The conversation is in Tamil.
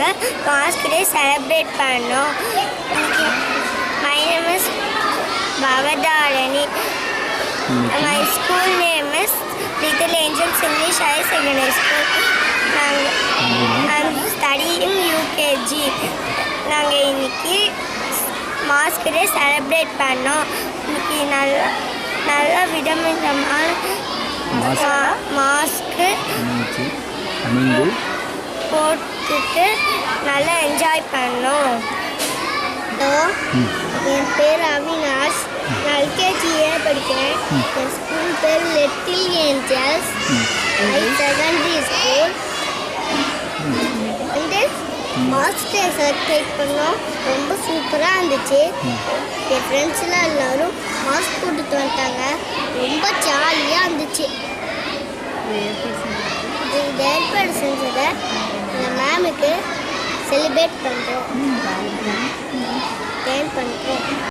நாங்கள் மாஸ்க் டே செலிப்ரேட் பண்ணோம் my name is Bhavadharani my school name is little angels English higher secondary school நாங்கள் ஐம் ஸ்டடியிங் யூகேஜி நாங்கள் இன்னைக்கு மாஸ்க் டே செலிப்ரேட் பண்ணோம். இன்னைக்கு நல்ல நல்ல விதவிதமான Mask. மாஸ்க்கு போட்டுட்டு நல்லா என்ஜாய் பண்ணோம். ஹலோ. என் பேர் அவினாஷ். நான் எல்கேஜியே படிக்கிறேன். என் ஸ்கூல் பேர் little angels high secondary school வந்து மாஸ்டே செலக்ட் பண்ணோம். ரொம்ப சூப்பராக இருந்துச்சு. என் ஃப்ரெண்ட்ஸ்லாம் எல்லாரும் மாஸ்க் போட்டுட்டு வந்துட்டாங்க. ரொம்ப ஜாலியாக இருந்துச்சு. ஏற்பாடு செஞ்சதை இந்த செலிப்ரேட் பண்ணுறோம் ஏன் பண்ணுறோம்